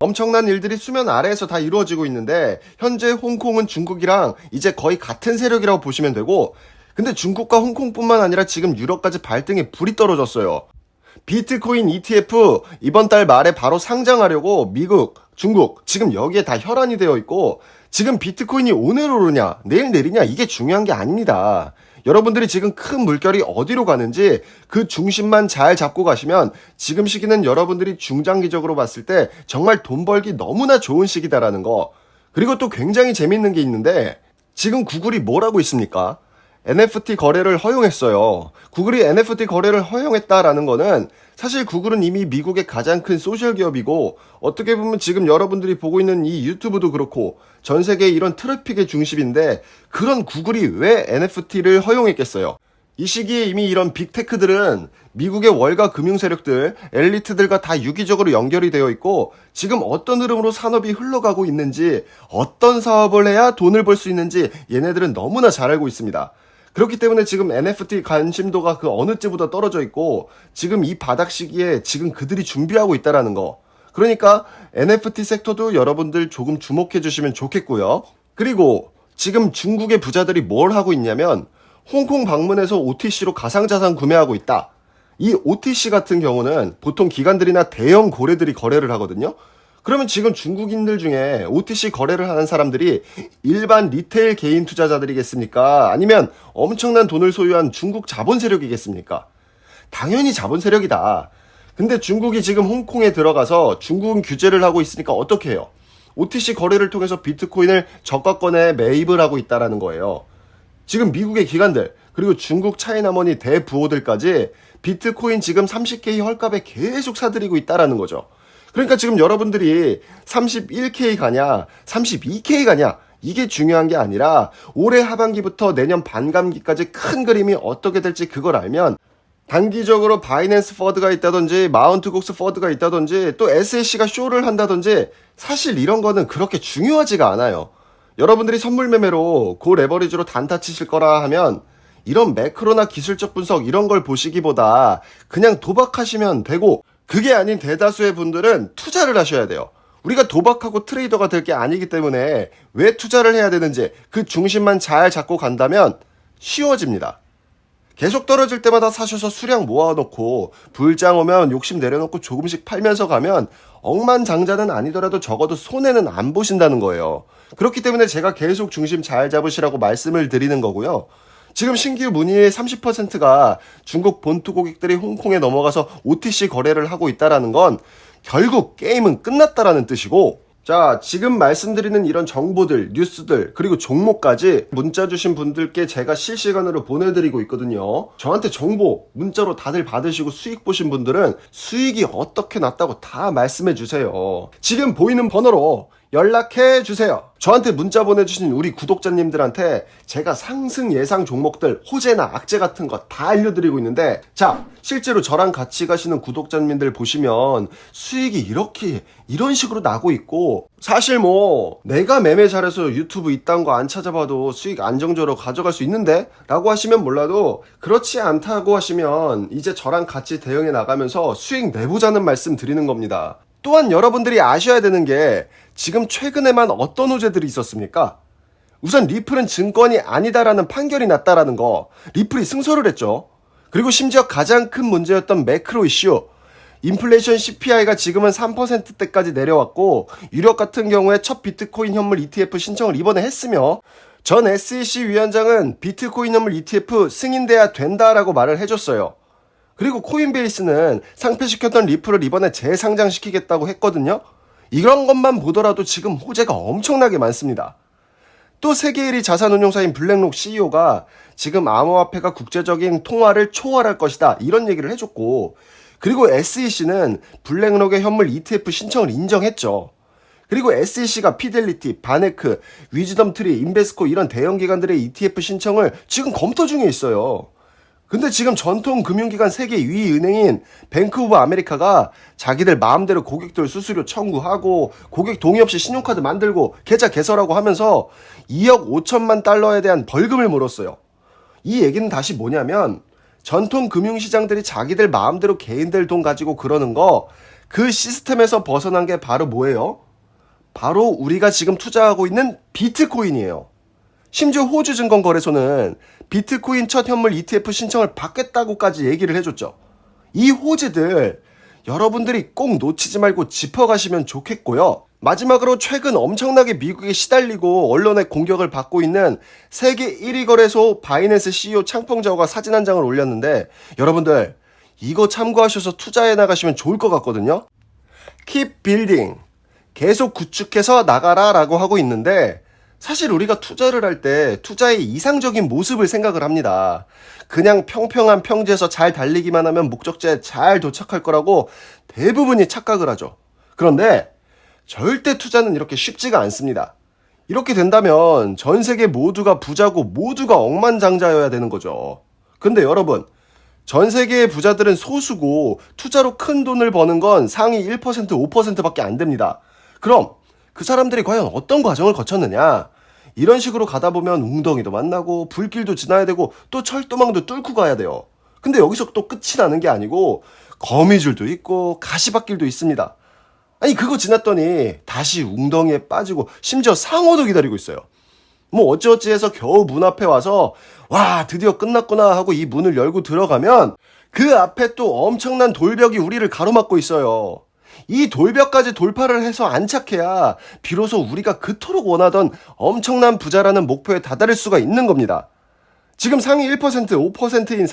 엄청난 일들이 수면 아래에서 다 이루어지고 있는데 현재 홍콩은 중국이랑 이제 거의 같은 세력이라고 보시면 되고 근데 중국과 홍콩뿐만 아니라 지금 유럽까지 발등에 불이 떨어졌어요. 비트코인 ETF 이번 달 말에 바로 상장하려고 미국, 중국 지금 여기에 다 혈안이 되어 있고 지금 비트코인이 오늘 오르냐 내일 내리냐 이게 중요한 게 아닙니다. 여러분들이 지금 큰 물결이 어디로 가는지 그 중심만 잘 잡고 가시면 지금 시기는 여러분들이 중장기적으로 봤을 때 정말 돈 벌기 너무나 좋은 시기다라는 거. 그리고 또 굉장히 재밌는 게 있는데 지금 구글이 뭘 하고 있습니까? NFT 거래를 허용했어요. 구글이 NFT 거래를 허용했다라는 거는 사실 구글은 이미 미국의 가장 큰 소셜 기업이고 어떻게 보면 지금 여러분들이 보고 있는 이 유튜브도 그렇고 전 세계 이런 트래픽의 중심인데 그런 구글이 왜 NFT를 허용했겠어요? 이 시기에 이미 이런 빅테크들은 미국의 월가 금융 세력들, 엘리트들과 다 유기적으로 연결이 되어 있고 지금 어떤 흐름으로 산업이 흘러가고 있는지 어떤 사업을 해야 돈을 벌 수 있는지 얘네들은 너무나 잘 알고 있습니다. 그렇기 때문에 지금 NFT 관심도가 그 어느 때보다 떨어져 있고 지금 이 바닥 시기에 지금 그들이 준비하고 있다라는 거. 그러니까 NFT 섹터도 여러분들 조금 주목해 주시면 좋겠고요. 그리고 지금 중국의 부자들이 뭘 하고 있냐면 홍콩 방문해서 OTC로 가상자산 구매하고 있다. 이 OTC 같은 경우는 보통 기관들이나 대형 고래들이 거래를 하거든요. 그러면 지금 중국인들 중에 OTC 거래를 하는 사람들이 일반 리테일 개인 투자자들이겠습니까? 아니면 엄청난 돈을 소유한 중국 자본 세력이겠습니까? 당연히 자본 세력이다. 근데 중국이 지금 홍콩에 들어가서 중국은 규제를 하고 있으니까 어떻게 해요? OTC 거래를 통해서 비트코인을 저가권에 매입을 하고 있다라는 거예요. 지금 미국의 기관들 그리고 중국 차이나머니 대부호들까지 비트코인 지금 30K 헐값에 계속 사들이고 있다라는 거죠. 그러니까 지금 여러분들이 31K 가냐, 32K 가냐, 이게 중요한 게 아니라 올해 하반기부터 내년 반감기까지 큰 그림이 어떻게 될지 그걸 알면 단기적으로 바이낸스 퍼드가 있다든지 마운트곡스 퍼드가 있다든지 또 SEC가 쇼를 한다든지 사실 이런 거는 그렇게 중요하지가 않아요. 여러분들이 선물 매매로 고 레버리지로 단타 치실 거라 하면 이런 매크로나 기술적 분석 이런 걸 보시기보다 그냥 도박하시면 되고 그게 아닌 대다수의 분들은 투자를 하셔야 돼요. 우리가 도박하고 트레이더가 될 게 아니기 때문에 왜 투자를 해야 되는지 그 중심만 잘 잡고 간다면 쉬워집니다. 계속 떨어질 때마다 사셔서 수량 모아놓고 불장 오면 욕심 내려놓고 조금씩 팔면서 가면 억만장자는 아니더라도 적어도 손해는 안 보신다는 거예요. 그렇기 때문에 제가 계속 중심 잘 잡으시라고 말씀을 드리는 거고요. 지금 신규 문의의 30%가 중국 본토 고객들이 홍콩에 넘어가서 OTC 거래를 하고 있다라는 건 결국 게임은 끝났다라는 뜻이고 자, 지금 말씀드리는 이런 정보들, 뉴스들, 그리고 종목까지 문자 주신 분들께 제가 실시간으로 보내드리고 있거든요. 저한테 정보, 문자로 다들 받으시고 수익 보신 분들은 수익이 어떻게 났다고 다 말씀해 주세요. 지금 보이는 번호로 연락해 주세요. 저한테 문자 보내주신 우리 구독자님들한테 제가 상승 예상 종목들, 호재나 악재 같은 거 다 알려드리고 있는데, 자, 실제로 저랑 같이 가시는 구독자님들 보시면 수익이 이렇게, 이런 식으로 나고 있고, 사실 뭐, 내가 매매 잘해서 유튜브 이딴 거 안 찾아봐도 수익 안정적으로 가져갈 수 있는데? 라고 하시면 몰라도, 그렇지 않다고 하시면 이제 저랑 같이 대응해 나가면서 수익 내보자는 말씀 드리는 겁니다. 또한 여러분들이 아셔야 되는 게 지금 최근에만 어떤 호재들이 있었습니까? 우선 리플은 증권이 아니다라는 판결이 났다라는 거 리플이 승소를 했죠. 그리고 심지어 가장 큰 문제였던 매크로 이슈 인플레이션 CPI가 지금은 3%대까지 내려왔고 유력 같은 경우에 첫 비트코인 현물 ETF 신청을 이번에 했으며 전 SEC 위원장은 비트코인 현물 ETF 승인돼야 된다라고 말을 해줬어요. 그리고 코인베이스는 상폐시켰던 리플을 이번에 재상장시키겠다고 했거든요. 이런 것만 보더라도 지금 호재가 엄청나게 많습니다. 또 세계 1위 자산운용사인 블랙록 CEO가 지금 암호화폐가 국제적인 통화를 초월할 것이다 이런 얘기를 해줬고 그리고 SEC는 블랙록의 현물 ETF 신청을 인정했죠. 그리고 SEC가 피델리티, 바네크, 위즈덤트리, 인베스코 이런 대형 기관들의 ETF 신청을 지금 검토 중에 있어요. 근데 지금 전통 금융기관 세계 2위 은행인 뱅크 오브 아메리카가 자기들 마음대로 고객들 수수료 청구하고 고객 동의 없이 신용카드 만들고 계좌 개설하고 하면서 2억 5천만 달러에 대한 벌금을 물었어요. 이 얘기는 다시 뭐냐면 전통 금융시장들이 자기들 마음대로 개인들 돈 가지고 그러는 거 그 시스템에서 벗어난 게 바로 뭐예요? 바로 우리가 지금 투자하고 있는 비트코인이에요. 심지어 호주 증권거래소는 비트코인 첫 현물 ETF 신청을 받겠다고까지 얘기를 해줬죠. 이 호재들 여러분들이 꼭 놓치지 말고 짚어가시면 좋겠고요. 마지막으로 최근 엄청나게 미국에 시달리고 언론의 공격을 받고 있는 세계 1위 거래소 바이낸스 CEO 창펑자오가 사진 한 장을 올렸는데 여러분들 이거 참고하셔서 투자해 나가시면 좋을 것 같거든요. Keep building. 계속 구축해서 나가라 라고 하고 있는데 사실 우리가 투자를 할 때 투자의 이상적인 모습을 생각을 합니다. 그냥 평평한 평지에서 잘 달리기만 하면 목적지에 잘 도착할 거라고 대부분이 착각을 하죠. 그런데 절대 투자는 이렇게 쉽지가 않습니다. 이렇게 된다면 전 세계 모두가 부자고 모두가 억만장자여야 되는 거죠. 근데 여러분, 전 세계의 부자들은 소수고 투자로 큰 돈을 버는 건 상위 1% 5%밖에 안 됩니다. 그럼 그 사람들이 과연 어떤 과정을 거쳤느냐? 이런 식으로 가다 보면 웅덩이도 만나고 불길도 지나야 되고 또 철도망도 뚫고 가야 돼요. 근데 여기서 또 끝이 나는 게 아니고 거미줄도 있고 가시밭길도 있습니다. 아니 그거 지났더니 다시 웅덩이에 빠지고 심지어 상어도 기다리고 있어요. 뭐 어찌어찌 해서 겨우 문 앞에 와서 와 드디어 끝났구나 하고 이 문을 열고 들어가면 그 앞에 또 엄청난 돌벽이 우리를 가로막고 있어요. 이 돌벽까지 돌파를 해서 안착해야 비로소 우리가 그토록 원하던 엄청난 부자라는 목표에 다다를 수가 있는 겁니다. 지금 상위 1% 5%인